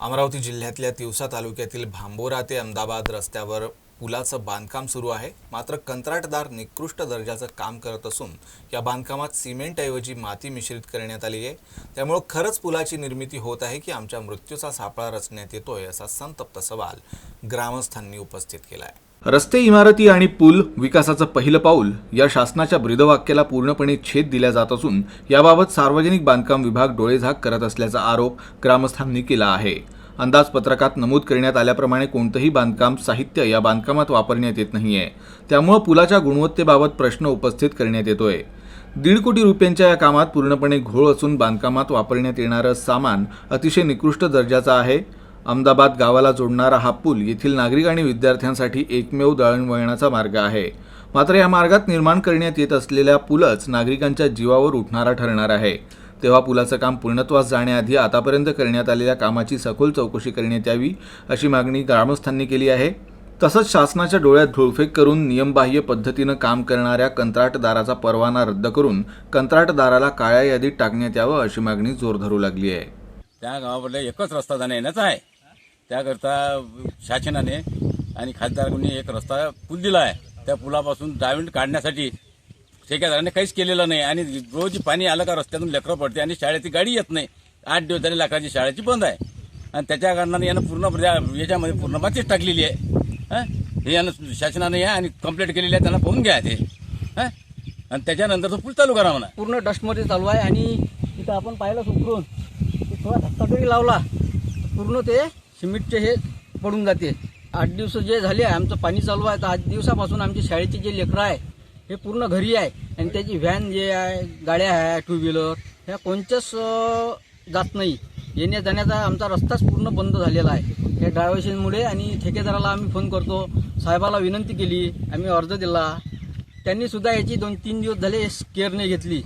अमरावती जिल्ह्यातल्या तिवसा तालुक्यातील भांबोरा ते अहमदाबाद रस्त्यावर पुलाचं बांधकाम सुरू आहे. मात्र कंत्राटदार निकृष्ट दर्जाचं काम करत असून या बांधकामात सिमेंटऐवजी माती मिश्रित करण्यात आली आहे. त्यामुळं खरंच पुलाची निर्मिती होत आहे की आमच्या मृत्यूचा सापळा रचण्यात येतोय असा संतप्त सवाल ग्रामस्थांनी उपस्थित केला आहे रस्ते इमारती आणि पूल विकासाचं पहिलं पाऊल या शासनाच्या ब्रीदवाक्याला पूर्णपणे छेद दिला जात असून याबाबत सार्वजनिक बांधकाम विभाग डोळेझाक करत असल्याचा आरोप ग्रामस्थांनी केला आहे. अंदाजपत्रकात नमूद करण्यात आल्याप्रमाणे कोणतंही बांधकाम साहित्य या बांधकामात वापरण्यात येत नाहीये. त्यामुळं पुलाच्या गुणवत्तेबाबत प्रश्न उपस्थित करण्यात येतोय. दीड कोटी रुपयांच्या या कामात पूर्णपणे घोळ असून बांधकामात वापरण्यात येणारं सामान अतिशय निकृष्ट दर्जाचं आहे. अहमदाबाद गावाला जोडणारा हा पूल येथील नागरिक आणि विद्यार्थ्यांसाठी एकमेव दळणवळणाचा मार्ग आहे. मात्र या मार्गात निर्माण करण्यात येत असलेल्या पूलच नागरिकांच्या जीवावर उठणारा ठरणार आहे. तेव्हा पुलाचं काम पूर्णत्वास जाण्याआधी आतापर्यंत करण्यात आलेल्या कामाची सखोल चौकशी करण्यात यावी अशी मागणी ग्रामस्थांनी केली आहे. तसंच शासनाच्या डोळ्यात धुळफेक करून नियमबाह्य पद्धतीनं काम करणाऱ्या कंत्राटदाराचा परवाना रद्द करून कंत्राटदाराला काळ्या यादीत टाकण्यात यावं अशी मागणी जोर धरू लागली आहे. त्या गावामध्ये एकच रस्ता जाण्या येण्याचा आहे. त्याकरता शासनाने आणि खासदारांनी एक रस्ता पूल दिला आहे. त्या पुलापासून डायमंड काढण्यासाठी ठेकेदाराने काहीच केलेलं नाही आणि रोज पाणी आलं का रस्त्यातून लेकरं पडते आणि शाळेची गाडी येत नाही. आठ दिवस झाले लाखाची शाळेची बंद आहे. आणि त्याच्या कारणाने यानं पूर्ण याच्यामध्ये पूर्ण मातीच टाकलेली आहे. हां? हे यानं शासनाने या आणि कंप्लेंट केलेली आहे त्यांना पाहून घ्या ते. हां? आणि त्याच्यानंतर तो पूल चालू करा म्हणा. पूर्ण डस्टमध्ये चालू आहे आणि तिथं आपण पाहिलं सुकरून थोडा धक्का तरी लावला. पूर्ण ते सिमेंटचे हे पडून जाते. आठ दिवस जे झाले आहे आमचं पाणी चालू आहे तर आठ दिवसापासून आमची शाळेची जे लेकरं आहे हे पूर्ण घरी आहे. आणि त्याची व्हॅन जे आहे गाड्या आहे टू व्हीलर ह्या कोणत्याच जात नाही. येण्या जाण्याचा आमचा रस्ताच पूर्ण बंद झालेला आहे. या ड्रायव्हर्शनमुळे आणि ठेकेदाराला आम्ही फोन करतो. साहेबाला विनंती केली आम्ही अर्ज दिला. त्यांनीसुद्धा याची दोन तीन दिवस झाले केअर नाही घेतली.